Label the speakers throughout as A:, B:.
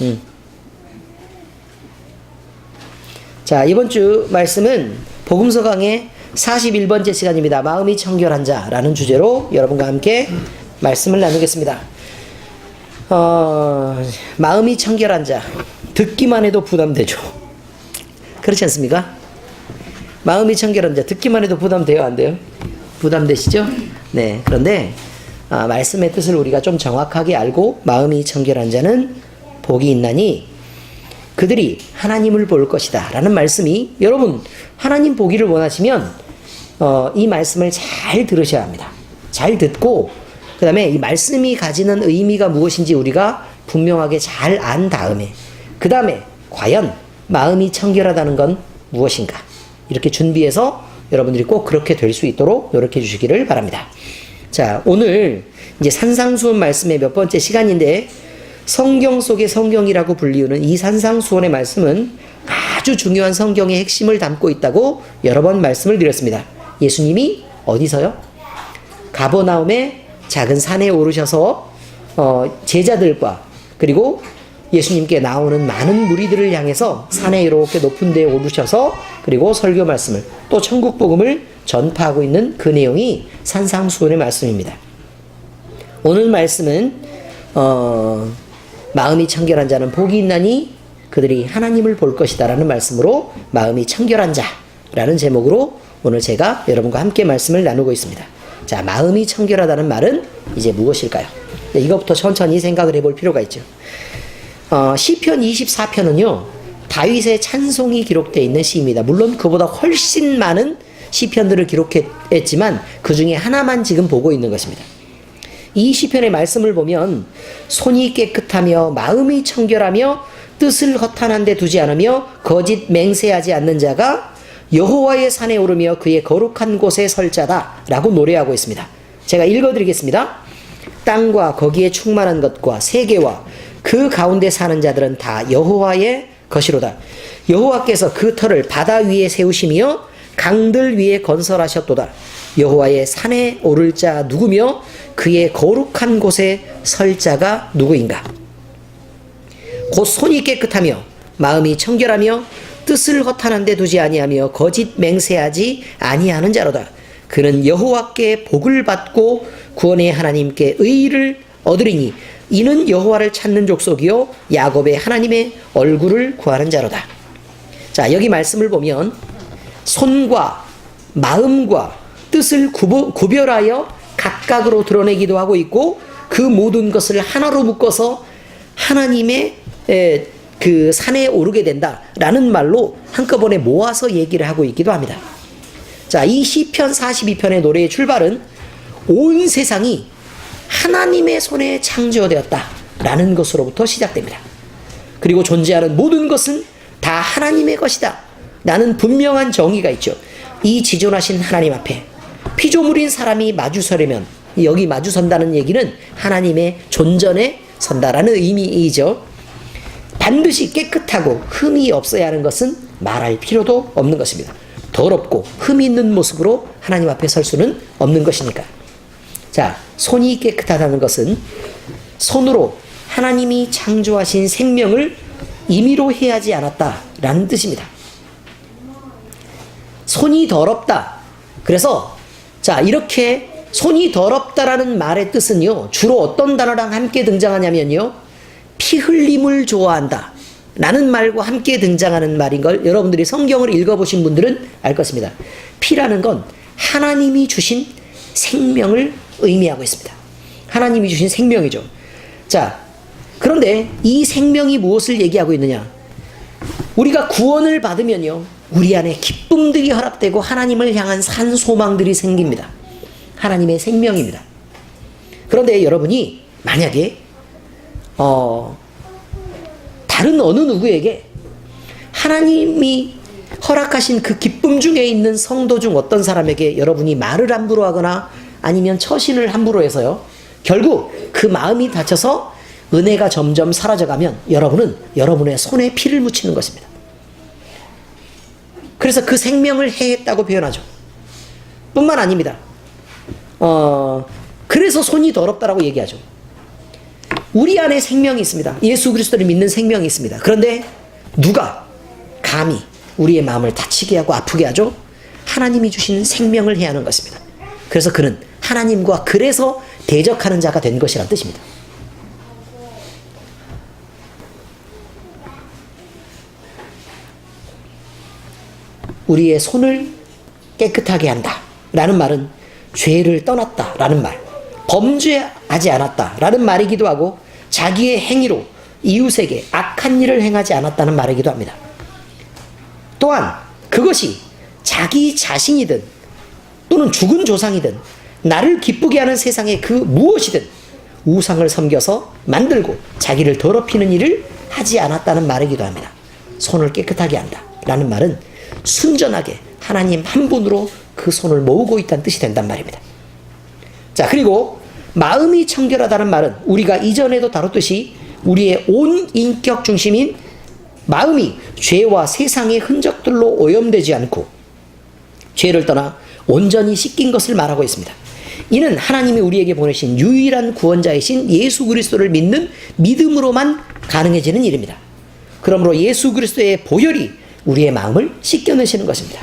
A: 음. 자, 이번 주 말씀은 복음서 강의 41번째 시간입니다. 마음이 청결한 자라는 주제로 여러분과 함께 말씀을 나누겠습니다. 어, 마음이 청결한 자. 듣기만 해도 부담되죠. 그렇지 않습니까? 마음이 청결한 자. 듣기만 해도 부담돼요? 안 돼요? 부담되시죠? 네. 그런데 아, 말씀의 뜻을 우리가 좀 정확하게 알고 마음이 청결한 자는 복이 있나니 그들이 하나님을 볼 것이다. 라는 말씀이 여러분 하나님 보기를 원하시면 어, 이 말씀을 잘 들으셔야 합니다. 잘 듣고 그 다음에 이 말씀이 가지는 의미가 무엇인지 우리가 분명하게 잘 안 다음에 그 다음에 과연 마음이 청결하다는 건 무엇인가 이렇게 준비해서 여러분들이 꼭 그렇게 될 수 있도록 노력해 주시기를 바랍니다. 자, 오늘 이제 산상수훈 말씀의 몇 번째 시간인데 성경 속의 성경이라고 불리우는 이 산상수훈의 말씀은 아주 중요한 성경의 핵심을 담고 있다고 여러 번 말씀을 드렸습니다. 예수님이 어디서요? 가버나움의 작은 산에 오르셔서 어, 제자들과 그리고 예수님께 나오는 많은 무리들을 향해서 산에 이렇게 높은 데에 오르셔서 그리고 설교 말씀을 또 천국 복음을 전파하고 있는 그 내용이 산상수훈의 말씀입니다. 오늘 말씀은 어, 마음이 청결한 자는 복이 있나니 그들이 하나님을 볼 것이다라는 말씀으로 마음이 청결한 자라는 제목으로 오늘 제가 여러분과 함께 말씀을 나누고 있습니다. 자, 마음이 청결하다는 말은 이제 무엇일까요? 네, 이것부터 천천히 생각을 해볼 필요가 있죠. 어, 시편 24편은요, 다윗의 찬송이 기록되어 있는 시입니다. 물론 그보다 훨씬 많은 시편들을 기록했지만 그 중에 하나만 지금 보고 있는 것입니다. 이 시편의 말씀을 보면 손이 깨끗하며 마음이 청결하며 뜻을 허탄한 데 두지 않으며 거짓 맹세하지 않는 자가 여호와의 산에 오르며 그의 거룩한 곳에 설 자다라고 노래하고 있습니다. 제가 읽어 드리겠습니다. 땅과 거기에 충만한 것과 세계와 그 가운데 사는 자들은 다 여호와의 것이로다. 여호와께서 그 터를 바다 위에 세우시며 강들 위에 건설하셨도다. 여호와의 산에 오를 자 누구며 그의 거룩한 곳에 설 자가 누구인가? 곧 손이 깨끗하며 마음이 청결하며 뜻을 허탄한 데 두지 아니하며 거짓 맹세하지 아니하는 자로다. 그는 여호와께 복을 받고 구원의 하나님께 의를 얻으리니 이는 여호와를 찾는 족속이요 야곱의 하나님의 얼굴을 구하는 자로다. 자 여기 말씀을 보면 손과 마음과 뜻을 구별하여 각각으로 드러내기도 하고 있고 그 모든 것을 하나로 묶어서 하나님의 에, 그 산에 오르게 된다라는 말로 한꺼번에 모아서 얘기를 하고 있기도 합니다. 자, 이 시편 42편의 노래의 출발은 온 세상이 하나님의 손에 창조되었다라는 것으로부터 시작됩니다. 그리고 존재하는 모든 것은 다 하나님의 것이다. 나는 분명한 정의가 있죠. 이 지존하신 하나님 앞에 피조물인 사람이 마주서려면 여기 마주선다는 얘기는 하나님의 존전에 선다라는 의미이죠. 반드시 깨끗하고 흠이 없어야 하는 것은 말할 필요도 없는 것입니다. 더럽고 흠이 있는 모습으로 하나님 앞에 설 수는 없는 것이니까. 자, 손이 깨끗하다는 것은 손으로 하나님이 창조하신 생명을 임의로 해야지 않았다라는 뜻입니다. 손이 더럽다. 그래서 자, 이렇게 손이 더럽다라는 말의 뜻은요, 주로 어떤 단어랑 함께 등장하냐면요, 피 흘림을 좋아한다. 라는 말과 함께 등장하는 말인 걸 여러분들이 성경을 읽어보신 분들은 알 것입니다. 피라는 건 하나님이 주신 생명을 의미하고 있습니다. 하나님이 주신 생명이죠. 자, 그런데 이 생명이 무엇을 얘기하고 있느냐? 우리가 구원을 받으면요, 우리 안에 기쁨들이 허락되고 하나님을 향한 산 소망들이 생깁니다. 하나님의 생명입니다. 그런데 여러분이 만약에 어 다른 어느 누구에게 하나님이 허락하신 그 기쁨 중에 있는 성도 중 어떤 사람에게 여러분이 말을 함부로 하거나 아니면 처신을 함부로 해서요. 결국 그 마음이 다쳐서 은혜가 점점 사라져가면 여러분은 여러분의 손에 피를 묻히는 것입니다. 그래서 그 생명을 해했다고 표현하죠. 뿐만 아닙니다. 어, 그래서 손이 더럽다라고 얘기하죠. 우리 안에 생명이 있습니다. 예수 그리스도를 믿는 생명이 있습니다. 그런데 누가 감히 우리의 마음을 다치게 하고 아프게 하죠? 하나님이 주시는 생명을 해야 하는 것입니다. 그래서 그는 하나님과 그래서 대적하는 자가 된 것이란 뜻입니다. 우리의 손을 깨끗하게 한다. 라는 말은 죄를 떠났다. 라는 말. 범죄하지 않았다. 라는 말이기도 하고 자기의 행위로 이웃에게 악한 일을 행하지 않았다는 말이기도 합니다. 또한 그것이 자기 자신이든 또는 죽은 조상이든 나를 기쁘게 하는 세상의 그 무엇이든 우상을 섬겨서 만들고 자기를 더럽히는 일을 하지 않았다는 말이기도 합니다. 손을 깨끗하게 한다. 라는 말은 순전하게 하나님 한 분으로 그 손을 모으고 있다는 뜻이 된단 말입니다. 자, 그리고 마음이 청결하다는 말은 우리가 이전에도 다뤘듯이 우리의 온 인격 중심인 마음이 죄와 세상의 흔적들로 오염되지 않고 죄를 떠나 온전히 씻긴 것을 말하고 있습니다. 이는 하나님이 우리에게 보내신 유일한 구원자이신 예수 그리스도를 믿는 믿음으로만 가능해지는 일입니다. 그러므로 예수 그리스도의 보혈이 우리의 마음을 씻겨내시는 것입니다.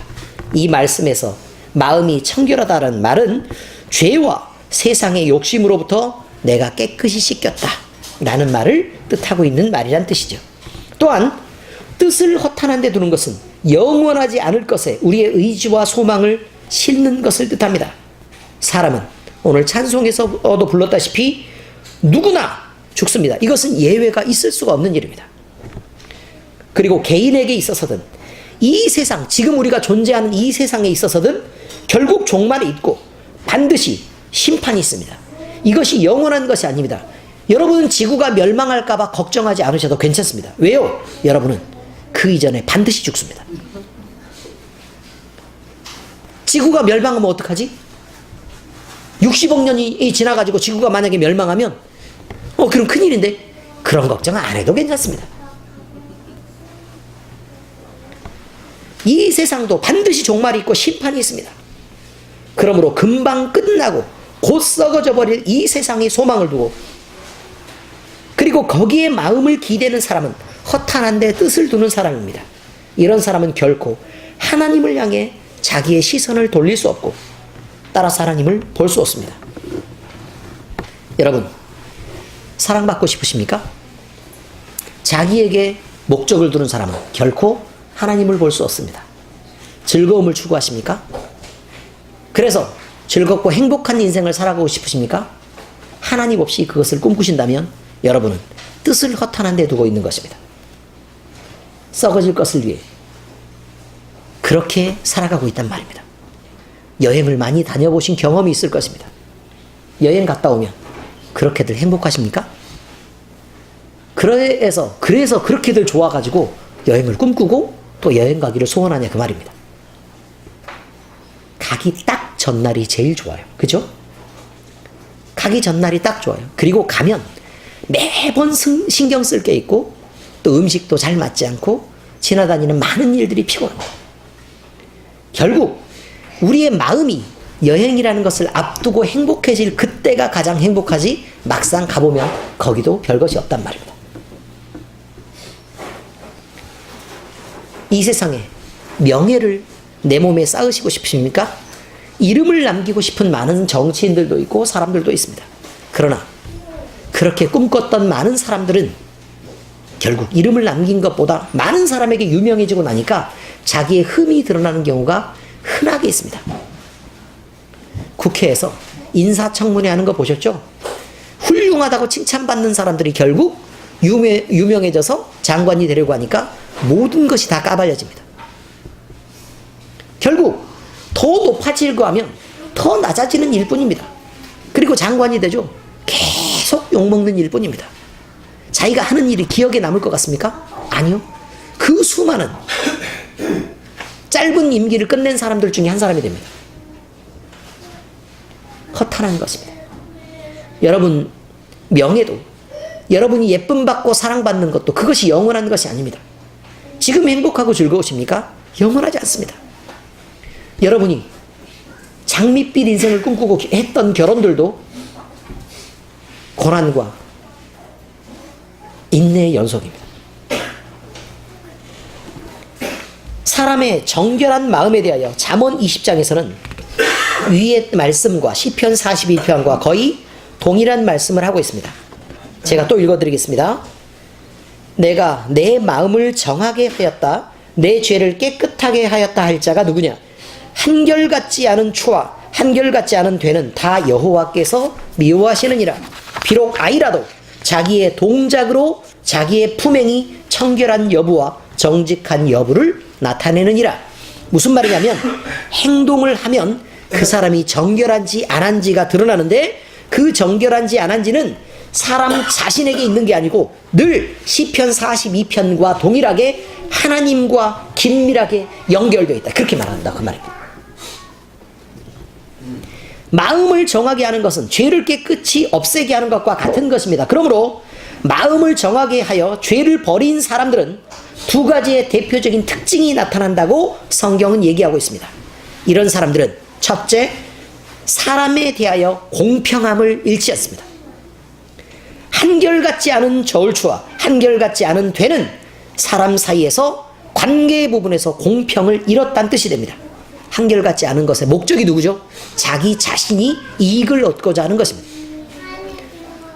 A: 이 말씀에서 마음이 청결하다는 말은 죄와 세상의 욕심으로부터 내가 깨끗이 씻겼다. 라는 말을 뜻하고 있는 말이란 뜻이죠. 또한 뜻을 허탄한 데 두는 것은 영원하지 않을 것에 우리의 의지와 소망을 싣는 것을 뜻합니다. 사람은 오늘 찬송에서도 불렀다시피 누구나 죽습니다. 이것은 예외가 있을 수가 없는 일입니다. 그리고 개인에게 있어서든 이 세상, 지금 우리가 존재하는 이 세상에 있어서든 결국 종말이 있고 반드시 심판이 있습니다. 이것이 영원한 것이 아닙니다. 여러분은 지구가 멸망할까봐 걱정하지 않으셔도 괜찮습니다. 왜요? 여러분은 그 이전에 반드시 죽습니다. 지구가 멸망하면 어떡하지? 60억 년이 지나가지고 지구가 만약에 멸망하면, 어, 그럼 큰일인데? 그런 걱정 안 해도 괜찮습니다. 이 세상도 반드시 종말이 있고 심판이 있습니다. 그러므로 금방 끝나고 곧 썩어져 버릴 이 세상의 소망을 두고 그리고 거기에 마음을 기대는 사람은 허탄한데 뜻을 두는 사람입니다. 이런 사람은 결코 하나님을 향해 자기의 시선을 돌릴 수 없고 따라서 하나님을 볼 수 없습니다. 여러분, 사랑받고 싶으십니까? 자기에게 목적을 두는 사람은 결코 하나님을 볼 수 없습니다. 즐거움을 추구하십니까? 그래서 즐겁고 행복한 인생을 살아가고 싶으십니까? 하나님 없이 그것을 꿈꾸신다면 여러분은 뜻을 허탄한 데 두고 있는 것입니다. 썩어질 것을 위해 그렇게 살아가고 있단 말입니다. 여행을 많이 다녀보신 경험이 있을 것입니다. 여행 갔다 오면 그렇게들 행복하십니까? 그래서 그래서 그렇게들 좋아가지고 여행을 꿈꾸고 또 여행 가기를 소원하냐 그 말입니다. 가기 딱 전날이 제일 좋아요. 그죠? 가기 전날이 딱 좋아요. 그리고 가면 매번 승, 신경 쓸 게 있고 또 음식도 잘 맞지 않고 지나다니는 많은 일들이 피곤합니다. 결국 우리의 마음이 여행이라는 것을 앞두고 행복해질 그때가 가장 행복하지 막상 가보면 거기도 별것이 없단 말입니다. 이 세상에 명예를 내 몸에 쌓으시고 싶으십니까? 이름을 남기고 싶은 많은 정치인들도 있고 사람들도 있습니다. 그러나 그렇게 꿈꿨던 많은 사람들은 결국 이름을 남긴 것보다 많은 사람에게 유명해지고 나니까 자기의 흠이 드러나는 경우가 흔하게 있습니다. 국회에서 인사청문회 하는 거 보셨죠? 훌륭하다고 칭찬받는 사람들이 결국 유명, 유명해져서 장관이 되려고 하니까 모든 것이 다 까발려집니다. 결국 더 높아지려고 하면 더 낮아지는 일뿐입니다. 그리고 장관이 되죠. 계속 욕먹는 일뿐입니다. 자기가 하는 일이 기억에 남을 것 같습니까? 아니요. 그 수많은 짧은 임기를 끝낸 사람들 중에 한 사람이 됩니다. 허탄한 것입니다. 여러분, 명예도, 여러분이 예쁨 받고 사랑받는 것도 그것이 영원한 것이 아닙니다. 지금 행복하고 즐거우십니까? 영원하지 않습니다. 여러분이 장밋빛 인생을 꿈꾸고 했던 결혼들도 고난과 인내의 연속입니다. 사람의 정결한 마음에 대하여 잠언 20장에서는 위의 말씀과 시편 42편과 거의 동일한 말씀을 하고 있습니다. 제가 또 읽어드리겠습니다. 내가 내 마음을 정하게 하였다. 내 죄를 깨끗하게 하였다 할 자가 누구냐? 한결같지 않은 추와 한결같지 않은 되는 다 여호와께서 미워하시느니라. 비록 아이라도 자기의 동작으로 자기의 품행이 청결한 여부와 정직한 여부를 나타내느니라. 무슨 말이냐면 행동을 하면 그 사람이 정결한지 안한지가 드러나는데 그 정결한지 안한지는 사람 자신에게 있는 게 아니고 늘 시편 42편과 동일하게 하나님과 긴밀하게 연결되어 있다. 그렇게 말한다. 그 말입니다. 마음을 정하게 하는 것은 죄를 깨끗이 없애게 하는 것과 같은 것입니다. 그러므로 마음을 정하게 하여 죄를 버린 사람들은 두 가지의 대표적인 특징이 나타난다고 성경은 얘기하고 있습니다. 이런 사람들은 첫째, 사람에 대하여 공평함을 잃지 않습니다. 한결같지 않은 저울추와 한결같지 않은 되는 사람 사이에서 관계 부분에서 공평을 잃었다는 뜻이 됩니다. 한결같지 않은 것의 목적이 누구죠? 자기 자신이 이익을 얻고자 하는 것입니다.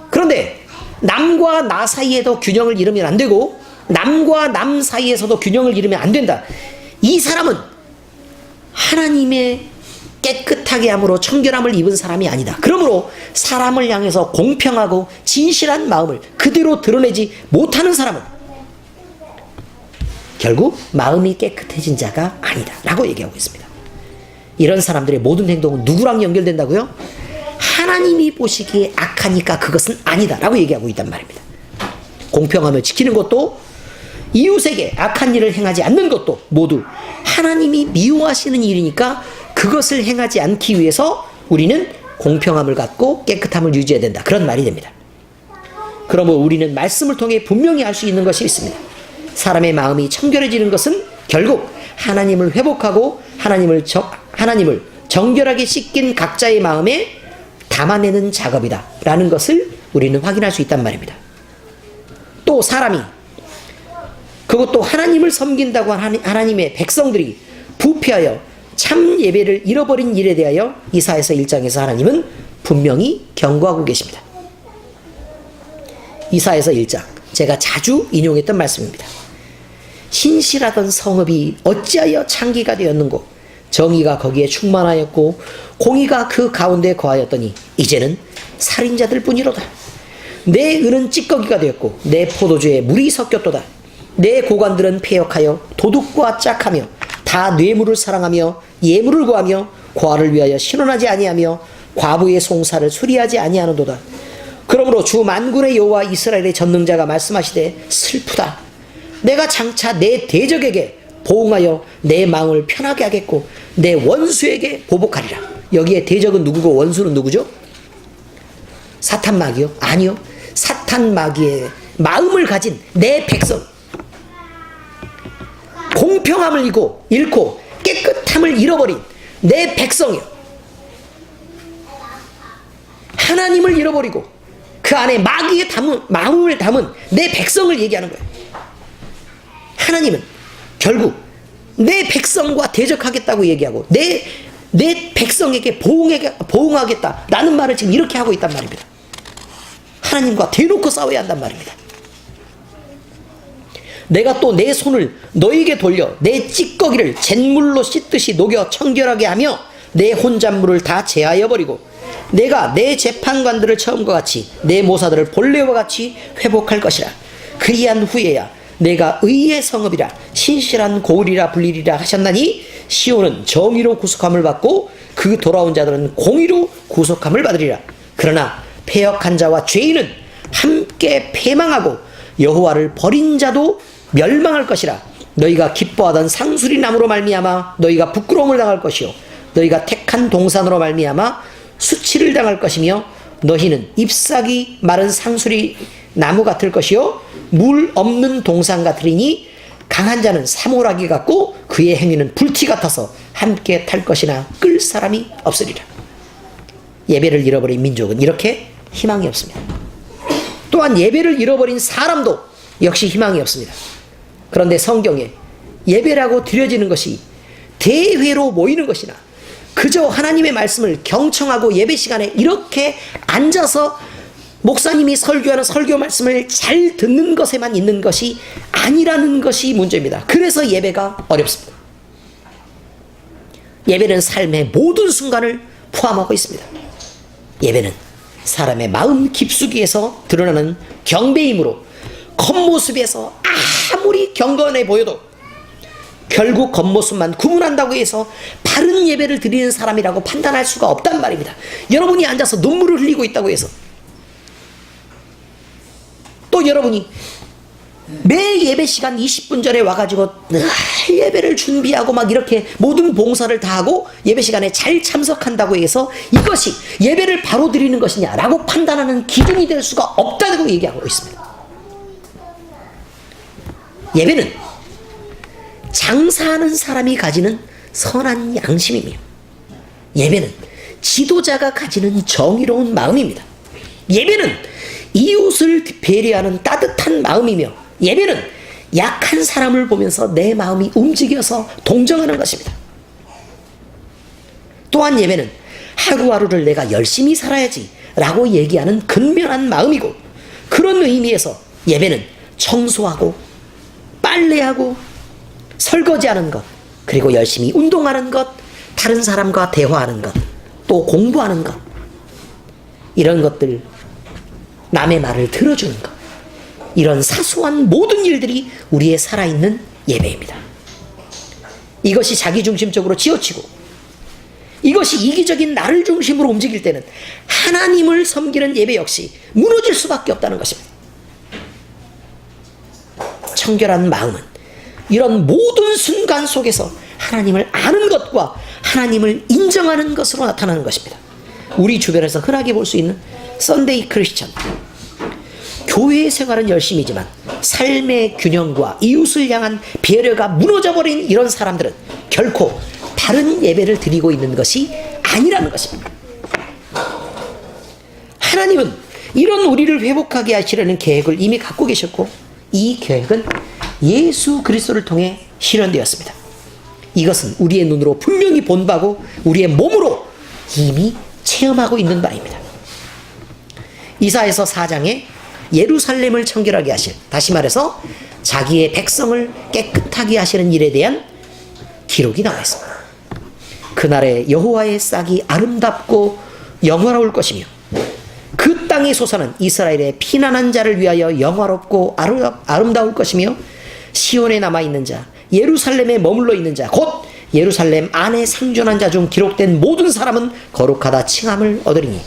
A: 그런데 남과 나 사이에도 균형을 잃으면 안 되고 남과 남 사이에서도 균형을 잃으면 안 된다. 이 사람은 하나님의 깨끗하게 함으로 청결함을 입은 사람이 아니다. 그러므로 사람을 향해서 공평하고 진실한 마음을 그대로 드러내지 못하는 사람은 결국 마음이 깨끗해진 자가 아니다. 라고 얘기하고 있습니다. 이런 사람들의 모든 행동은 누구랑 연결된다고요? 하나님이 보시기에 악하니까 그것은 아니다. 라고 얘기하고 있단 말입니다. 공평함을 지키는 것도 이웃에게 악한 일을 행하지 않는 것도 모두 하나님이 미워하시는 일이니까 그것을 행하지 않기 위해서 우리는 공평함을 갖고 깨끗함을 유지해야 된다. 그런 말이 됩니다. 그러므로 우리는 말씀을 통해 분명히 알 수 있는 것이 있습니다. 사람의 마음이 청결해지는 것은 결국 하나님을 회복하고 하나님을 정, 하나님을 정결하게 씻긴 각자의 마음에 담아내는 작업이다. 라는 것을 우리는 확인할 수 있단 말입니다. 또 사람이 그것도 하나님을 섬긴다고 한 하나님의 백성들이 부패하여 참 예배를 잃어버린 일에 대하여 이사에서 1장에서 하나님은 분명히 경고하고 계십니다. 이사에서 1장 제가 자주 인용했던 말씀입니다. 신실하던 성읍이 어찌하여 창기가 되었는고 정의가 거기에 충만하였고 공의가 그 가운데 거하였더니 이제는 살인자들 뿐이로다. 내 은은 찌꺼기가 되었고 내 포도주에 물이 섞였도다. 내 고관들은 폐역하여 도둑과 짝하며 다 뇌물을 사랑하며 예물을 구하며 과를 위하여 신원하지 아니하며 과부의 송사를 수리하지 아니하는도다. 그러므로 주 만군의 여호와 이스라엘의 전능자가 말씀하시되 슬프다. 내가 장차 내 대적에게 보응하여 내 마음을 편하게 하겠고 내 원수에게 보복하리라. 여기에 대적은 누구고 원수는 누구죠? 사탄 마귀요? 아니요. 사탄 마귀의 마음을 가진 내 백성. 공평함을 잃고, 잃고 깨끗함을 잃어버린 내 백성이요. 하나님을 잃어버리고 그 안에 마귀의 담은, 마음을 담은 내 백성을 얘기하는 거예요. 하나님은 결국 내 백성과 대적하겠다고 얘기하고 내, 내 백성에게 보응하게, 보응하겠다라는 말을 지금 이렇게 하고 있단 말입니다. 하나님과 대놓고 싸워야 한단 말입니다. 내가 또 내 손을 너에게 돌려 내 찌꺼기를 잿물로 씻듯이 녹여 청결하게 하며 내 혼잣물을 다 제하여 버리고 내가 내 재판관들을 처음과 같이 내 모사들을 본래와 같이 회복할 것이라. 그리한 후에야 내가 의의 성읍이라 신실한 고을이라 불리리라 하셨나니 시온은 정의로 구속함을 받고 그 돌아온 자들은 공의로 구속함을 받으리라. 그러나 폐역한 자와 죄인은 함께 패망하고 여호와를 버린 자도 멸망할 것이라. 너희가 기뻐하던 상수리 나무로 말미암아 너희가 부끄러움을 당할 것이요. 너희가 택한 동산으로 말미암아 수치를 당할 것이며 너희는 잎사귀 마른 상수리 나무 같을 것이요. 물 없는 동산 같으리니 강한 자는 사모라기 같고 그의 행위는 불티 같아서 함께 탈 것이나 끌 사람이 없으리라. 예배를 잃어버린 민족은 이렇게 희망이 없습니다 또한 예배를 잃어버린 사람도 역시 희망이 없습니다. 그런데 성경에 예배라고 드려지는 것이 대회로 모이는 것이나 그저 하나님의 말씀을 경청하고 예배 시간에 이렇게 앉아서 목사님이 설교하는 설교 말씀을 잘 듣는 것에만 있는 것이 아니라는 것이 문제입니다. 그래서 예배가 어렵습니다. 예배는 삶의 모든 순간을 포함하고 있습니다. 예배는 사람의 마음 깊숙이에서 드러나는 경배이므로 겉모습에서 아무리 경건해 보여도 결국 겉모습만 구분한다고 해서 바른 예배를 드리는 사람이라고 판단할 수가 없단 말입니다. 여러분이 앉아서 눈물을 흘리고 있다고 해서 또 여러분이 매 예배 시간 20분 전에 와가지고 늘 예배를 준비하고 막 이렇게 모든 봉사를 다 하고 예배 시간에 잘 참석한다고 해서 이것이 예배를 바로 드리는 것이냐라고 판단하는 기준이 될 수가 없다고 얘기하고 있습니다. 예배는 장사하는 사람이 가지는 선한 양심이며 예배는 지도자가 가지는 정의로운 마음입니다. 예배는 이웃을 배려하는 따뜻한 마음이며 예배는 약한 사람을 보면서 내 마음이 움직여서 동정하는 것입니다. 또한 예배는 하루하루를 내가 열심히 살아야지 라고 얘기하는 근면한 마음이고 그런 의미에서 예배는 청소하고 빨래하고 설거지하는 것 그리고 열심히 운동하는 것 다른 사람과 대화하는 것 또 공부하는 것 이런 것들 남의 말을 들어주는 것 이런 사소한 모든 일들이 우리의 살아있는 예배입니다. 이것이 자기중심적으로 지어치고 이것이 이기적인 나를 중심으로 움직일 때는 하나님을 섬기는 예배 역시 무너질 수밖에 없다는 것입니다. 청결한 마음은 이런 모든 순간 속에서 하나님을 아는 것과 하나님을 인정하는 것으로 나타나는 것입니다. 우리 주변에서 흔하게 볼 수 있는 썬데이 크리스천 교회 생활은 열심이지만 삶의 균형과 이웃을 향한 배려가 무너져 버린 이런 사람들은 결코 바른 예배를 드리고 있는 것이 아니라는 것입니다. 하나님은 이런 우리를 회복하게 하시려는 계획을 이미 갖고 계셨고 이 계획은 예수 그리스도를 통해 실현되었습니다. 이것은 우리의 눈으로 분명히 본 바고 우리의 몸으로 이미 체험하고 있는 바입니다. 이사에서 4장에 예루살렘을 청결하게 하실 다시 말해서 자기의 백성을 깨끗하게 하시는 일에 대한 기록이 나와 있습니다. 그날에 여호와의 싹이 아름답고 영화로울 것이며 그 땅의 소사는 이스라엘의 피난한 자를 위하여 영화롭고 아름다울 것이며 시온에 남아 있는 자 예루살렘에 머물러 있는 자 곧 예루살렘 안에 생존한 자 중 기록된 모든 사람은 거룩하다 칭함을 얻으리니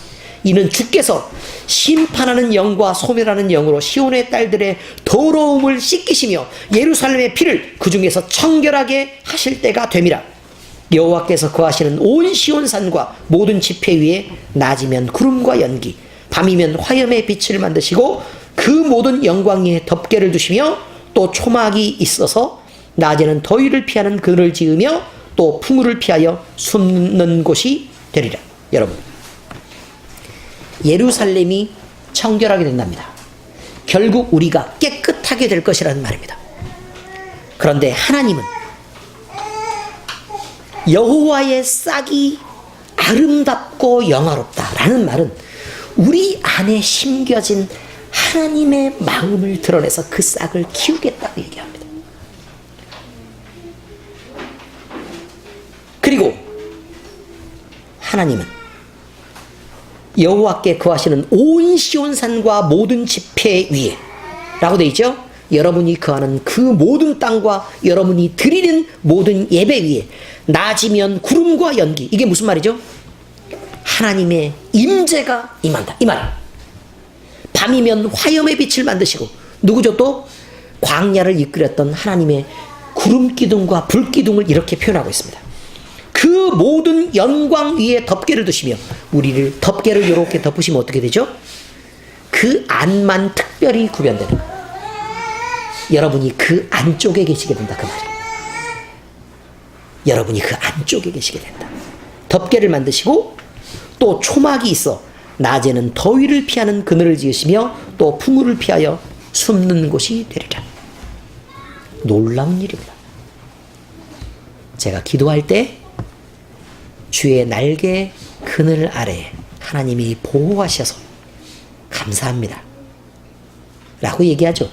A: 이는 주께서 심판하는 영과 소멸하는 영으로 시온의 딸들의 더러움을 씻기시며 예루살렘의 피를 그 중에서 청결하게 하실 때가 됨이라 여호와께서 거하시는 온 시온산과 모든 지폐 위에 낮이면 구름과 연기 밤이면 화염의 빛을 만드시고 그 모든 영광 위에 덮개를 두시며 또 초막이 있어서 낮에는 더위를 피하는 그늘을 지으며 또 풍우를 피하여 숨는 곳이 되리라. 여러분 예루살렘이 청결하게 된답니다. 결국 우리가 깨끗하게 될 것이라는 말입니다. 그런데 하나님은 여호와의 싹이 아름답고 영화롭다라는 말은 우리 안에 심겨진 하나님의 마음을 드러내서 그 싹을 키우겠다고 얘기합니다. 그리고 하나님은 여호와께 거하시는 온 시온산과 모든 지폐 위에 라고 되어 있죠. 여러분이 거하는 그 모든 땅과 여러분이 드리는 모든 예배 위에 낮이면 구름과 연기 이게 무슨 말이죠? 하나님의 임재가 임한다 이 말. 밤이면 화염의 빛을 만드시고 누구죠 또 광야를 이끌었던 하나님의 구름 기둥과 불 기둥을 이렇게 표현하고 있습니다. 그 모든 영광 위에 덮개를 두시며 우리를 덮개를 이렇게 덮으시면 어떻게 되죠? 그 안만 특별히 구별되는 여러분이 그 안쪽에 계시게 된다 그 말이에요. 여러분이 그 안쪽에 계시게 된다. 덮개를 만드시고 또 초막이 있어 낮에는 더위를 피하는 그늘을 지으시며 또 풍우를 피하여 숨는 곳이 되리라. 놀라운 일입니다. 제가 기도할 때 주의 날개 그늘 아래 하나님이 보호하셔서 감사합니다. 라고 얘기하죠.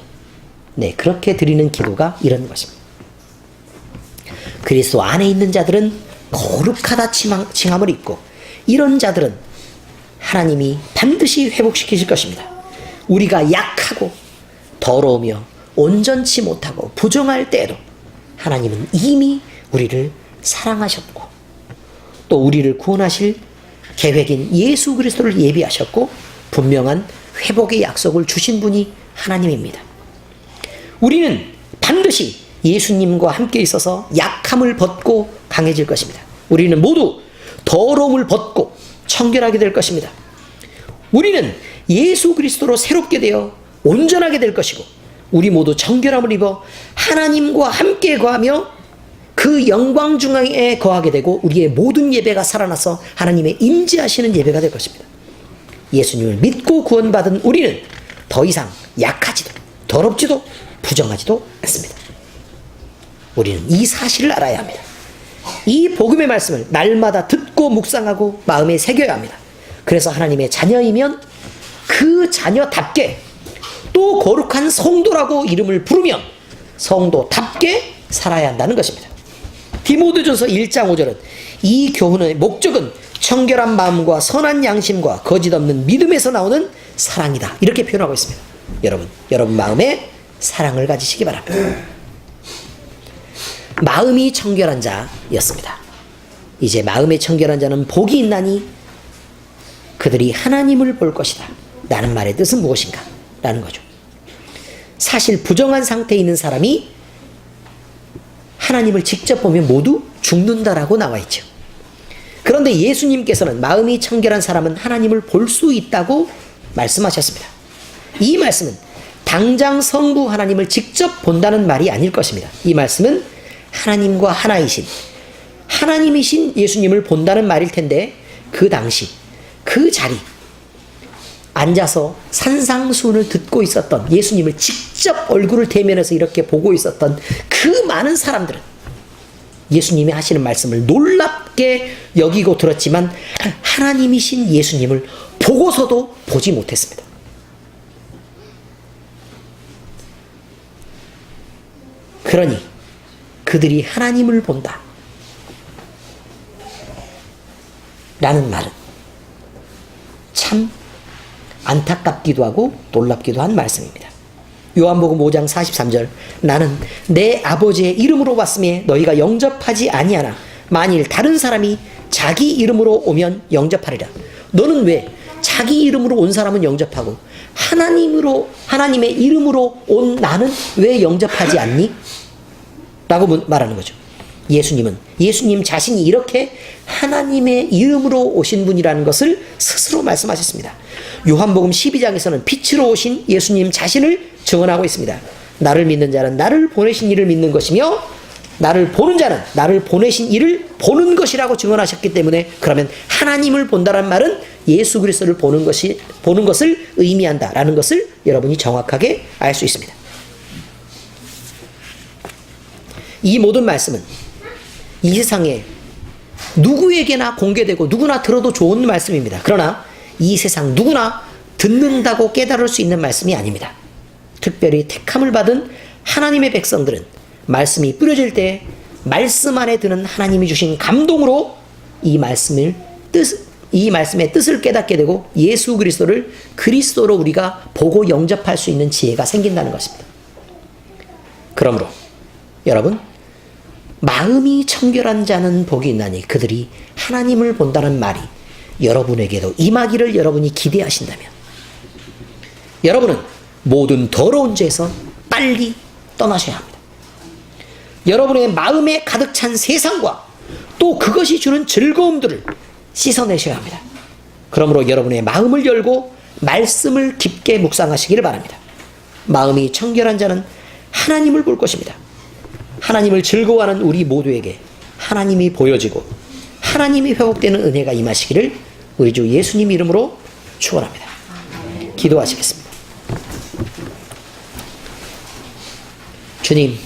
A: 네, 그렇게 드리는 기도가 이런 것입니다. 그리스도 안에 있는 자들은 거룩하다 칭함, 칭함을 입고 이런 자들은 하나님이 반드시 회복시키실 것입니다. 우리가 약하고 더러우며 온전치 못하고 부정할 때에도 하나님은 이미 우리를 사랑하셨고 또 우리를 구원하실 계획인 예수 그리스도를 예비하셨고 분명한 회복의 약속을 주신 분이 하나님입니다. 우리는 반드시 예수님과 함께 있어서 약함을 벗고 강해질 것입니다. 우리는 모두 더러움을 벗고 청결하게 될 것입니다. 우리는 예수 그리스도로 새롭게 되어 온전하게 될 것이고 우리 모두 정결함을 입어 하나님과 함께 거하며 그 영광 중앙에 거하게 되고 우리의 모든 예배가 살아나서 하나님의 임재하시는 예배가 될 것입니다. 예수님을 믿고 구원받은 우리는 더 이상 약하지도 더럽지도 부정하지도 않습니다. 우리는 이 사실을 알아야 합니다. 이 복음의 말씀을 날마다 듣고 묵상하고 마음에 새겨야 합니다. 그래서 하나님의 자녀이면 그 자녀답게 또 거룩한 성도라고 이름을 부르면 성도답게 살아야 한다는 것입니다. 디모데전서 1장 5절은 이 교훈의 목적은 청결한 마음과 선한 양심과 거짓 없는 믿음에서 나오는 사랑이다. 이렇게 표현하고 있습니다. 여러분, 여러분 마음에 사랑을 가지시기 바랍니다. 마음이 청결한 자였습니다. 이제 마음에 청결한 자는 복이 있나니 그들이 하나님을 볼 것이다. 라는 말의 뜻은 무엇인가? 라는 거죠. 사실 부정한 상태에 있는 사람이 하나님을 직접 보면 모두 죽는다라고 나와 있죠. 그런데 예수님께서는 마음이 청결한 사람은 하나님을 볼 수 있다고 말씀하셨습니다. 이 말씀은 당장 성부 하나님을 직접 본다는 말이 아닐 것입니다. 이 말씀은 하나님과 하나이신 하나님이신 예수님을 본다는 말일 텐데 그 당시 그 자리 앉아서 산상수훈을 듣고 있었던 예수님을 직접 얼굴을 대면해서 이렇게 보고 있었던 그 많은 사람들은 예수님이 하시는 말씀을 놀랍게 여기고 들었지만 하나님이신 예수님을 보고서도 보지 못했습니다. 그러니 그들이 하나님을 본다. 라는 말은 참 안타깝기도 하고 놀랍기도 한 말씀입니다. 요한복음 5장 43절 나는 내 아버지의 이름으로 왔음에 너희가 영접하지 아니하나 만일 다른 사람이 자기 이름으로 오면 영접하리라. 너는 왜 자기 이름으로 온 사람은 영접하고 하나님으로 하나님의 이름으로 온 나는 왜 영접하지 않니? 라고 말하는 거죠. 예수님은 예수님 자신이 이렇게 하나님의 이름으로 오신 분이라는 것을 스스로 말씀하셨습니다. 요한복음 12장에서는 빛으로 오신 예수님 자신을 증언하고 있습니다. 나를 믿는 자는 나를 보내신 이를 믿는 것이며 나를 보는 자는 나를 보내신 이를 보는 것이라고 증언하셨기 때문에 그러면 하나님을 본다는 말은 예수 그리스도를 보는 것이 보는 것을 의미한다라는 것을 여러분이 정확하게 알 수 있습니다. 이 모든 말씀은 이 세상에 누구에게나 공개되고 누구나 들어도 좋은 말씀입니다. 그러나 이 세상 누구나 듣는다고 깨달을 수 있는 말씀이 아닙니다. 특별히 택함을 받은 하나님의 백성들은 말씀이 뿌려질 때 말씀 안에 드는 하나님이 주신 감동으로 이 말씀을 뜻, 이 말씀의 뜻을 깨닫게 되고 예수 그리스도를 그리스도로 우리가 보고 영접할 수 있는 지혜가 생긴다는 것입니다. 그러므로 여러분 마음이 청결한 자는 복이 있나니 그들이 하나님을 본다는 말이 여러분에게도 임하기를 여러분이 기대하신다면 여러분은 모든 더러운 죄에서 빨리 떠나셔야 합니다. 여러분의 마음에 가득 찬 세상과 또 그것이 주는 즐거움들을 씻어내셔야 합니다. 그러므로 여러분의 마음을 열고 말씀을 깊게 묵상하시기를 바랍니다. 마음이 청결한 자는 하나님을 볼 것입니다. 하나님을 즐거워하는 우리 모두에게 하나님이 보여지고 하나님이 회복되는 은혜가 임하시기를 우리 주 예수님 이름으로 축원합니다. 기도하시겠습니다. 주님,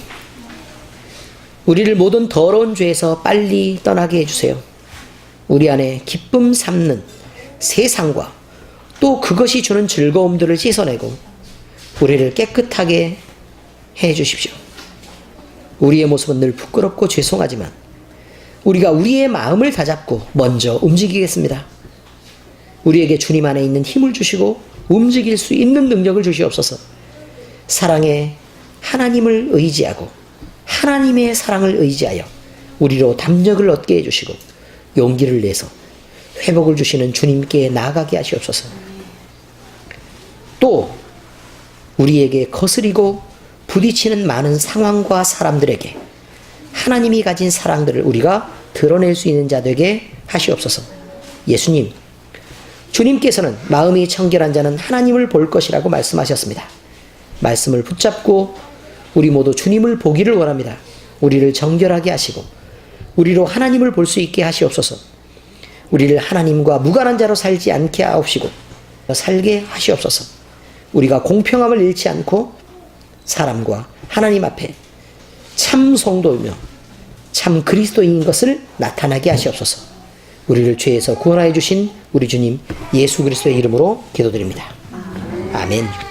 A: 우리를 모든 더러운 죄에서 빨리 떠나게 해주세요. 우리 안에 기쁨 삼는 세상과 또 그것이 주는 즐거움들을 씻어내고 우리를 깨끗하게 해 주십시오. 우리의 모습은 늘 부끄럽고 죄송하지만 우리가 우리의 마음을 다잡고 먼저 움직이겠습니다. 우리에게 주님 안에 있는 힘을 주시고 움직일 수 있는 능력을 주시옵소서. 사랑에 하나님을 의지하고 하나님의 사랑을 의지하여 우리로 담력을 얻게 해주시고 용기를 내서 회복을 주시는 주님께 나아가게 하시옵소서. 또 우리에게 거스리고 부딪히는 많은 상황과 사람들에게 하나님이 가진 사랑들을 우리가 드러낼 수 있는 자 되게 하시옵소서. 예수님, 주님께서는 마음이 청결한 자는 하나님을 볼 것이라고 말씀하셨습니다. 말씀을 붙잡고 우리 모두 주님을 보기를 원합니다. 우리를 정결하게 하시고 우리로 하나님을 볼 수 있게 하시옵소서. 우리를 하나님과 무관한 자로 살지 않게 하옵시고 살게 하시옵소서. 우리가 공평함을 잃지 않고 사람과 하나님 앞에 참 성도이며 참 그리스도인인 것을 나타나게 하시옵소서. 우리를 죄에서 구원하여 주신 우리 주님 예수 그리스도의 이름으로 기도드립니다. 아멘.